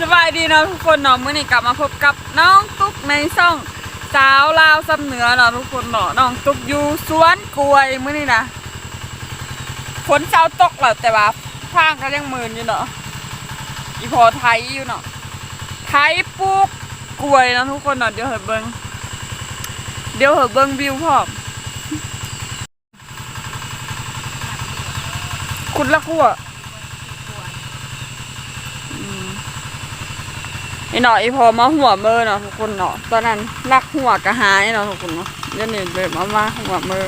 สบายดีเนาะทุกคนเนาะมื้อนี้กลับมาพบกับน้องตุ๊กในช่องสาวลาวซ้ำเหนือเนาะทุกคนเนาะน้องตุ๊กอยู่สวนกล้วยมื้อนี้นะฝนเช้าตกแล้วแต่ว่าฟางก็ยังมืนอยู่เนาะอีพอไทยอยู่เนาะไทยปลูกกล้วยนะทุกคนเนาะเดี๋ยวเหอะเบิ่งเดี๋ยวเหอะเบิ่งวิวพร้อมคุณละขั้ว ไอ้หน่อยพอมาหัวมือเนาะทุกคนเนาะตอนนั้นนักหัวกระหายเนาะทุกคนเนาะเดี๋ยวนี้เลยมามาหัวมือ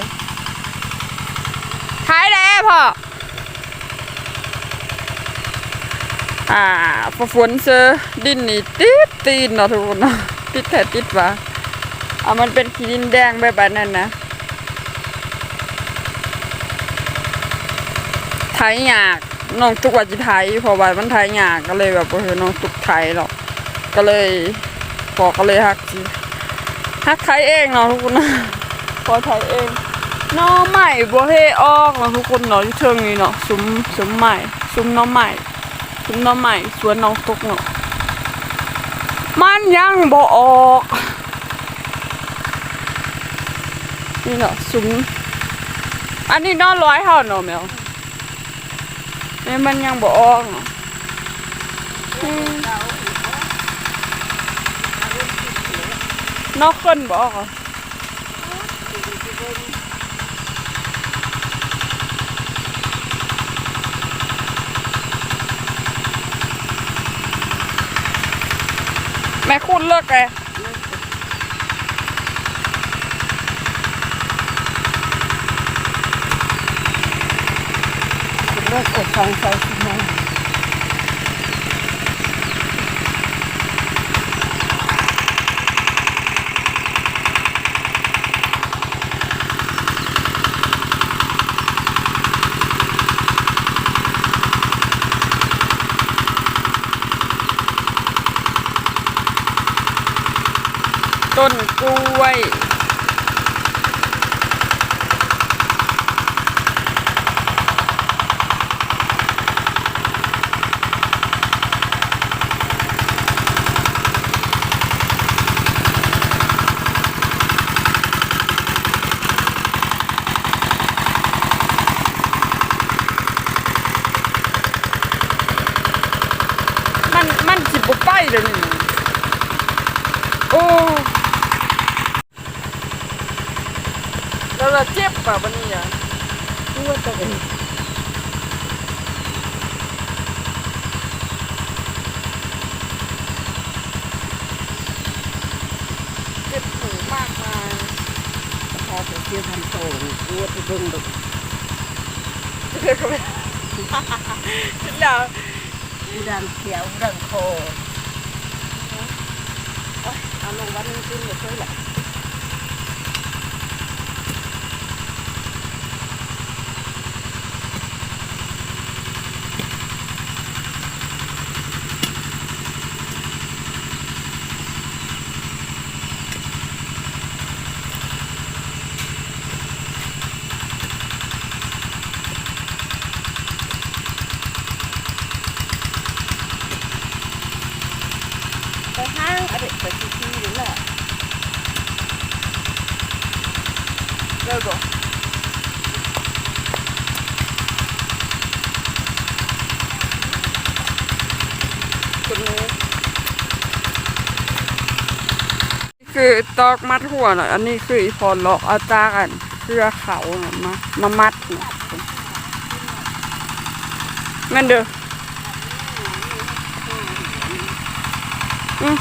ท้ายแล้วพ่ออ่าพอฝนเจอดินนี่ติดตีนเนาะทุกคนเนาะติดแท้ติดว่าอ่ามันเป็นขี้ดินแดงแบบนั้นนะไถยากน้องตุกว่าจิไถเพอว่ามันไถยากก็เลยแบบเออน้องตุกไถหรอก ก็เลยพอกก็เลยฮักสิฮักไทยเองเนาะทุกคนนะพอไทยเองน้อใหม่บัวเฮออกเนาะทุกคนเนาะที่เชิงนี้เนาะซุ้มซุ้มใหม่ซุ้มน้องใหม่ซุ้มน้องใหม่สวนน้องตกเนาะมันยังบ่ออกนี่เนาะซุ้มอันนี้เนอร้อยเท่าเนาะแมวนี่มันยังบ่ออกเนาะอืม นอกคนบอกแม่คุณเลิกไงเลิกอดฟังใจสิมา ต้น กล้วยมันมันสิบไปเดี๋ยนี้โอ้ แล้วเราเจ็บป่ะวันนี้อะตัวตะกันเจ็บหูมากมายพอไปเที่ยวทำโตตัวไปเบิ่งดอกเดี๋ยวก็ไม่ฉันแล้วดังเขียวดังคอเอาลงวันนึงขึ้นอย่าช่วยแหละไปห้างอะไรไปซีซีนี่แหละเลิกก่อนคนนี้ คือตอกมัดหัวหน่อยอันนี้คืออีพอเลาะเอาจากันเพื่อเขาน่ะมามามัดน่ะแม่นเด้ออืม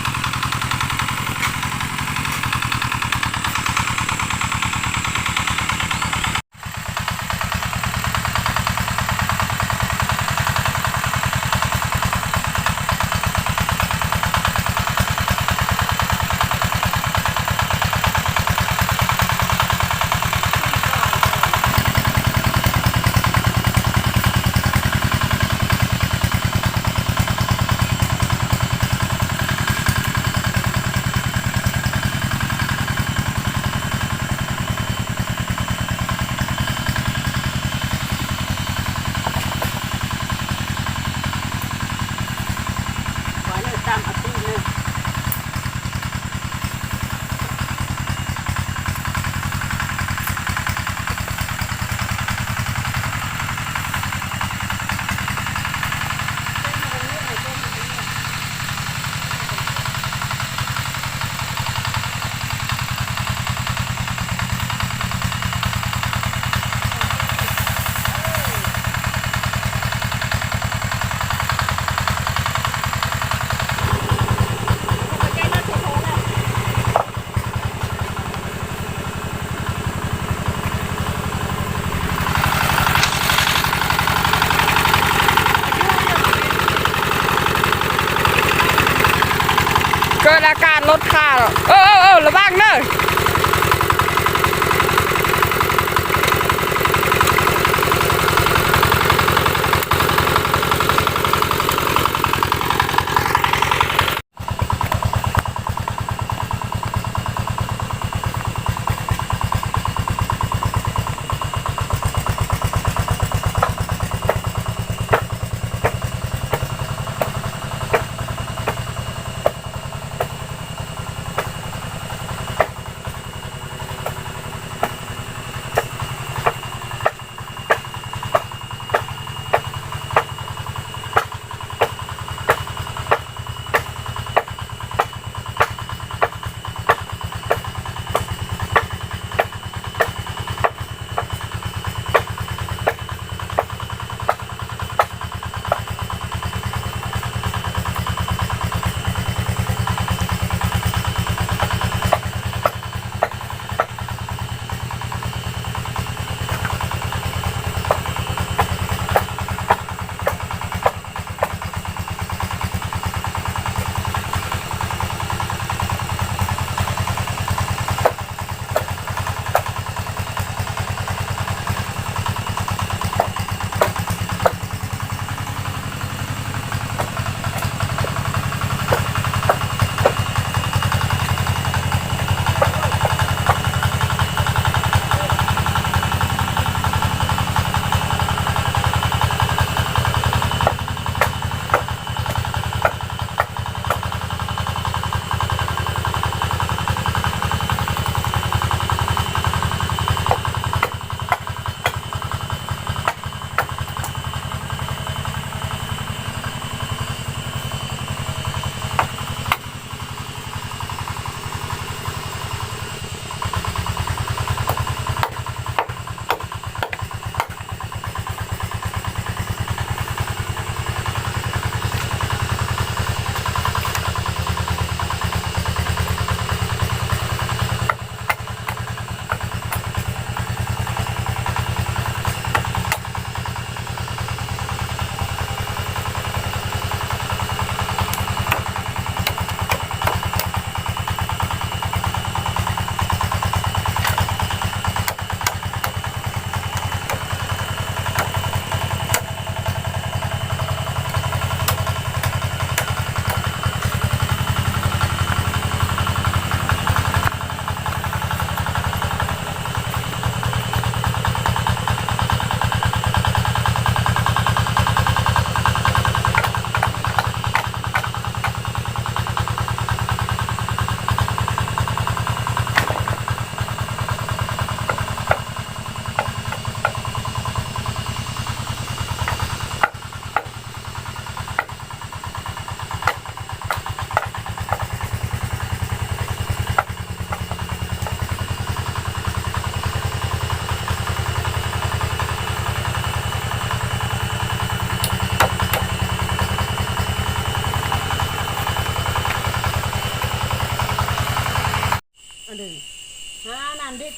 การลดค่าเออเออเออระวังเนอะ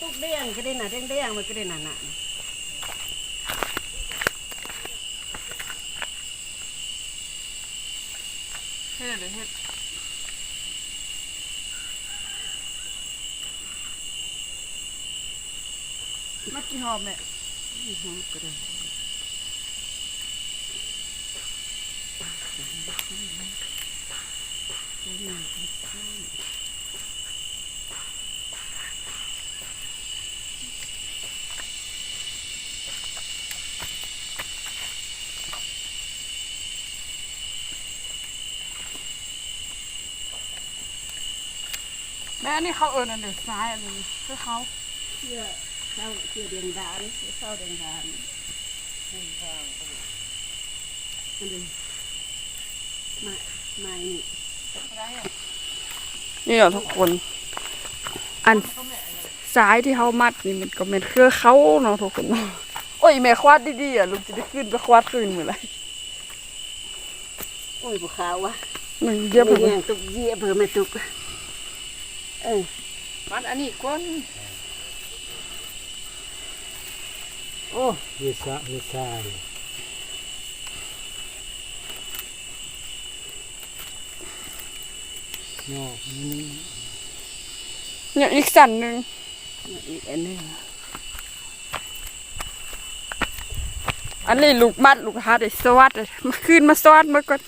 ตุ๊กเด้งก็ได้น่ะเดี้งๆมันก็ได้น่ะน่ะเฮ็ดเฮ็ดมากี่หอมแม่อื้อหือก็ได้ แม่อันนี่เขาเอิญอันเดือดซ้ายอันนี้คือเขาเชื่อเช้าเชื่อเดียงดานเช้าเดียงดานอันนี้มามานี่นี่เหรอทุกคน อันซ้ายที่เขามัดนี่มันก็เป็นเครือเขาเนาะทุกคนเนาะโอ้ยแม่ควาดดีๆอะลูกจะได้ขึ้นไปควาดคืนเมื่อไหร่โอ้ยบุขาววะหนึ่งเยียบเยี่เลยยงตุกเยี่ยเพิ่มไม่ตุก เออมัดอันนี้ก้นโอ้วิสาวิสาสงอกนิดนึงเนี่ยอีกสันหนึ่งอีกอันหนึงอันนี้ลูกมัดลูกหาได้สวัสดเลยมาคืนมาสวัสดมาก่อน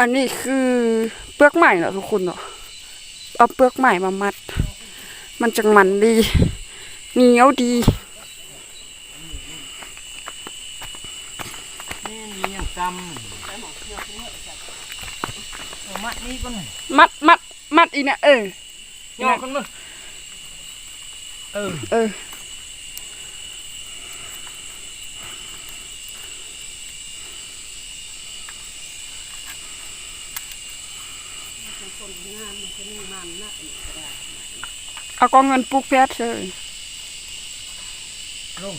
อันนี้คือเปลือกใหม่เนาะทุกคนเนาะเอาเปลือกใหม่มามัด มันจังมันดีเหนียวดีนี่มีอย่างกำเอามัดนี่ก่อนหน่อยมัดมัดมัดอีเนี่ยเออย่อกันมั้ยเออเออ คนงานมันก็นี่มันนะอีกก็ได้ เอากองเงินปลูกแพทย์เลยลง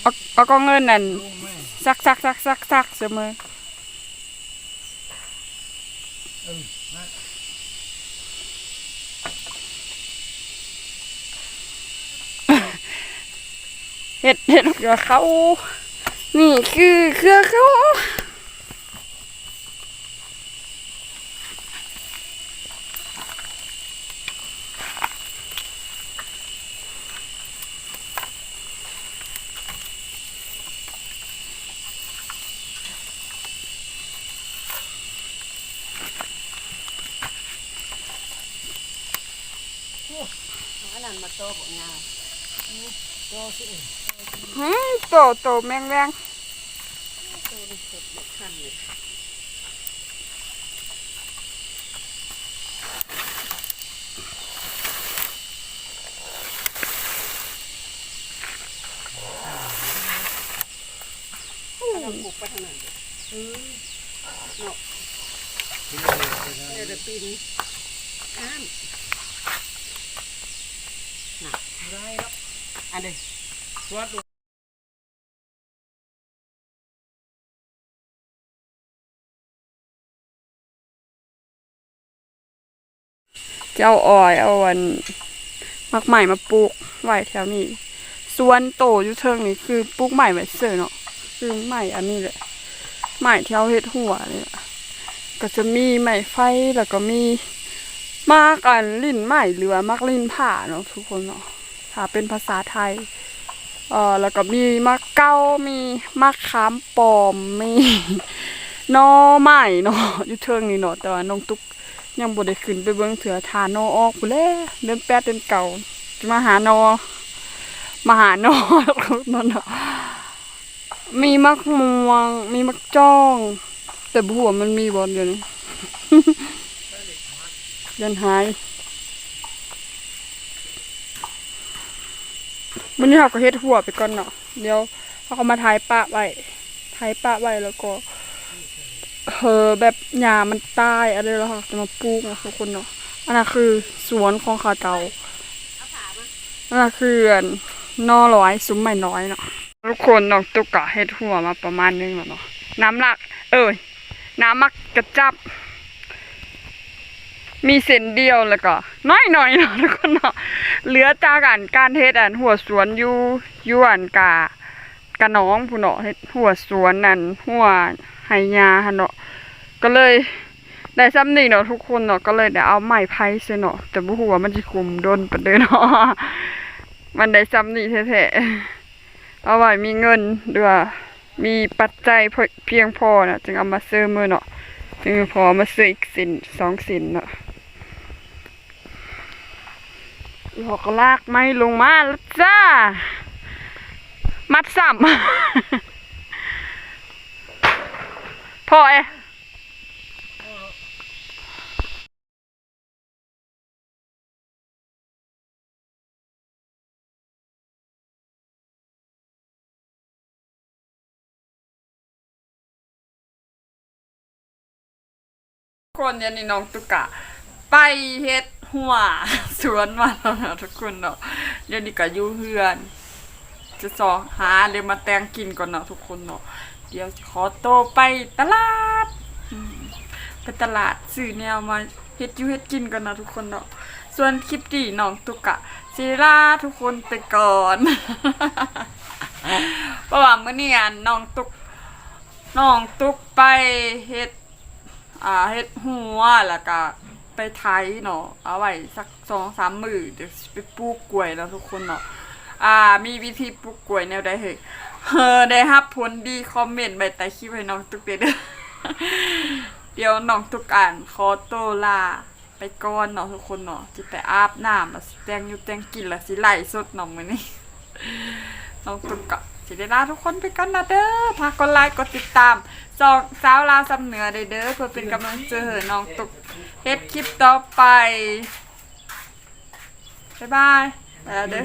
เอาเอากองเงินนั่นลงแม่ซักซักซักซักซักเสมอเออมัดเห็ดเห็ดเกลือเขา นี่คือเครือเขา โตบ่งาโตสิหืมโตโตแมงแวงโตนี่สุดบ่คันเลยปลูกไปทางนั้นเออเนาะเนี่ยเดี๋ยวปีนี้อ้ามน่ะ ได้ครับอันเดียวสวดเจ้าอ้อยเอาวันมักใหม่มาปลูกไว้แถวนี้สวนโตอยู่เทิงนี่คือปลูกใหม่ไว้เสือเนาะคือใหม่อันนี้แหละใหม่แถวเฮ็ดหัวนี่แหละก็จะมีไม้ไฟแล้วก็มีมากอันลิ้นไม้หรือว่ามักลิ้นผ่าเนาะทุกคนเนาะ ถ้าเป็นภาษาไทยเอ่อแล้วก็มีมะเก้ามีมะขามปลอมมีนอไม้เนาะอยู่เทิงนี่เนาะแต่ว่าน้องตุ๊กยังบ่ได้ขึ้นไปเบิ่งเถือทานนออกพุ่นแลเดินแปดเดินเก่าจะมาหานอมาหานอนั่นน่ะมีมักม่วง มีมักจ้อง แต่บ่ฮู้ว่ามันมีบ่เดี๋ยวนี้เดินหาย มื้อนี้เราก็เฮ็ดหัวไปก่อนเนาะเดี๋ยวเขาก็มาถ่ายปะไว้ถ่ายปะไว้แล้วก็เออแบบหญ้ามันตายอะไรแล้วค่ะจะมาปลูกนะทุกคนเนาะอันนั้นคือสวนของขาเจ้าอันนั้นคืออนนอร้อยซุ้มไม่น้อยเนาะทุกคนน้องตุกกะเฮ็ดหัวมาประมาณนึงแล้วเนาะน้ำหลัก เอ้ยน้ำมักกระจับ มีเส้นเดียวแล้วก็น้อยหน่อยเนาะทุกคนเนาะเหลือจากอันการเฮ็ดอันหัวสวนอยู่อยู่อันกากะน้องผู้เนาะเฮ็ดหัวสวนนั่นหัวไหยาหั่นเนาะก็เลยได้ซ้ำนี่เนาะทุกคนเนาะก็เลยเดี๋ยวเอาไม้ไผ่ใส่เนาะแต่บ่ฮู้ว่ามันสิคุมโดนปานใดเนาะมันได้ซ้ำนี่แท้ๆเอาไว้มีเงินหรือว่ามีปัจจัยเพียงพอนะจึงเอามาซื้อมือเนาะจึงพอมาซื้ออีกสินสองสินเนาะอี หอกลากไม้ลงมาแล้วจ้า มัดซ้ำพอเอคนเนี่ยนี่น้องตุกกะไปเฮ็ด หัวสวนมาแล้วนะทุกคนเนาะเดี๋ยวนี้ก็อยู่เฮือน จะสอหาเดี๋ยมาแต่งกินก่อนเนาะทุกคนเนาะเดี๋ยวขอโตไปตลาดไปตลาดซื้อแนวมาเฮ็ดยูเฮ็ดกินก่อนเนาะทุกคนเนาะ ส่วนคลิปดีน้องตุกกะสิลาทุกคนไปก่อนเพราะว่าเมื้อนี้น้องตุกน้องตุกไปเฮ็ดอ่าเฮ็ดหัวแล้วก็ ไปไถเนาะเอาไว้สักสองสามมื้อเดี๋ยวไปปลูกกล้วยแล้วทุกคนเนาะอ่ามีวิธีปลูกกล้วยแนวใดเฮ้ยเออได้รับผลดีคอมเมนต์ไปใต้คลิปให้น้องตุกเด้อเด้อเดี๋ยวน้องตุกอ่านขอโตลาไปก่อนเนาะทุกคนเนาะสิไปอาบน้ำแล้วสิแต่งอยู่แต่งกินแล้วสิไล่สดเนาะมื้อนี้น้องตุกกะ สิได้ลาทุกคนไปกันนะเด้อฝากกดไลค์กดติดตามจองสาวลาวสำเหนือเด้อเด้อเพื่อเป็นกำลังใจให้น้องตุกเฮ็ดคลิปต่อไปบ๊ายบายไปแล้วเด้อ